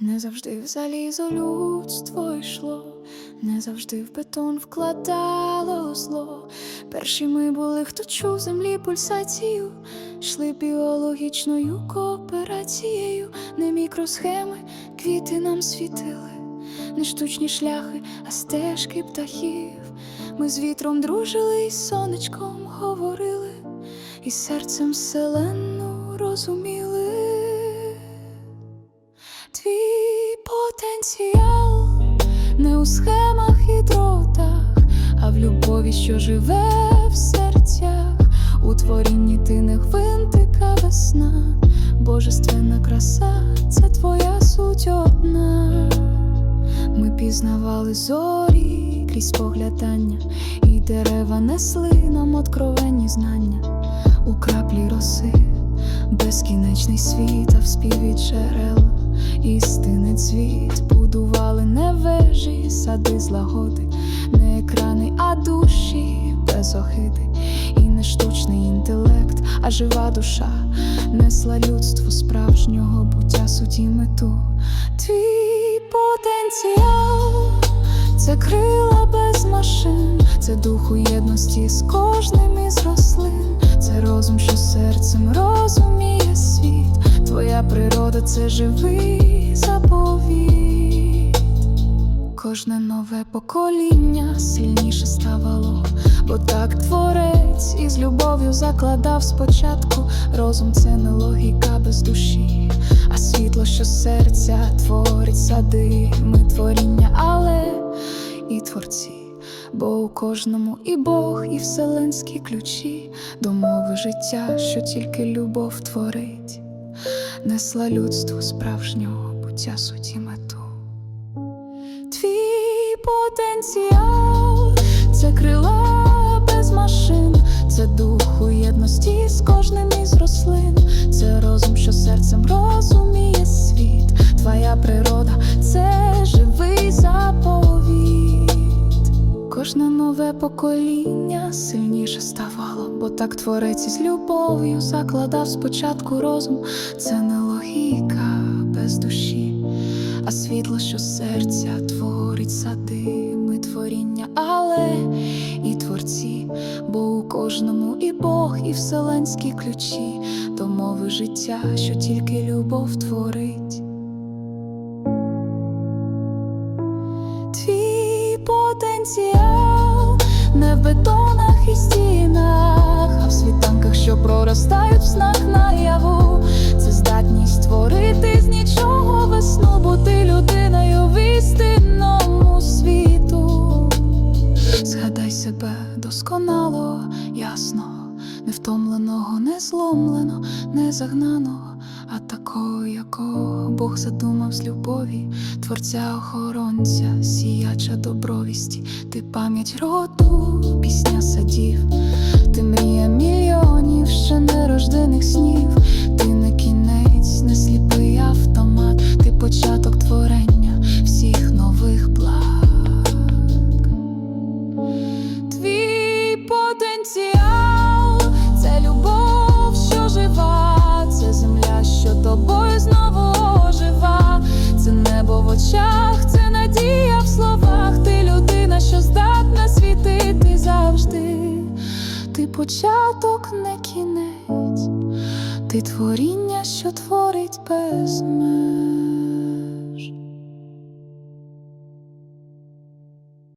Не завжди в залізо людство йшло, не завжди в бетон вкладало зло. Перші ми були, хто чув землі пульсацію, йшли біологічною кооперацією, не мікросхеми, квіти нам світили, не штучні шляхи, а стежки птахів. Ми з вітром дружили і сонечком говорили, і серцем вселенну розуміли. Потенціал не у схемах і дротах, а в любові, що живе в серцях, у творінні ти не гвинтика весна, божественна краса, це твоя суть одна. Ми пізнавали зорі крізь поглядання, і дерева несли нам откровенні знання. У краплі роси, безкінечний світ, а в співі джерел, істини цвіт, будували не вежі, сади злагоди, не екрани, а душі без охиди, і не штучний інтелект, а жива душа несла людству справжнього буття суті мету. Твій потенціал це крила без машин, це дух у єдності з кожним із рослин, це розум, що серцем природа це живий заповіт. Кожне нове покоління сильніше ставало, бо так творець із любов'ю закладав спочатку. Розум це не логіка без душі, а світло, що серця творить сади. Ми творіння, але і творці. Бо у кожному і Бог, і вселенські ключі до мови життя, що тільки любов творить, несла людству справжнього буття суті мету. Твій потенціал це крила без машин, це дух у єдності нове покоління сильніше ставало, бо так творець із любов'ю закладав спочатку розум. Це не логіка без душі, а світло, що серця творить сади. Ми творіння, але і творці, бо у кожному і Бог, і вселенські ключі до мови життя, що тільки любов творить. Твій потенціал бетонах і стінах, а в світанках, що проростають в снах наяву. Це здатність створити з нічого весну, бути людиною в істинному світу. Згадай себе досконало, ясно, не втомленого, не зломлено, не загнано, а такого, якого Бог задумав з любові, творця охоронця, сіяча добровісті, ти пам'ять роду, пісня садів, ти мрія мільйонів ще нерождених снів, початок, не кінець, ти творіння, що творить без меж.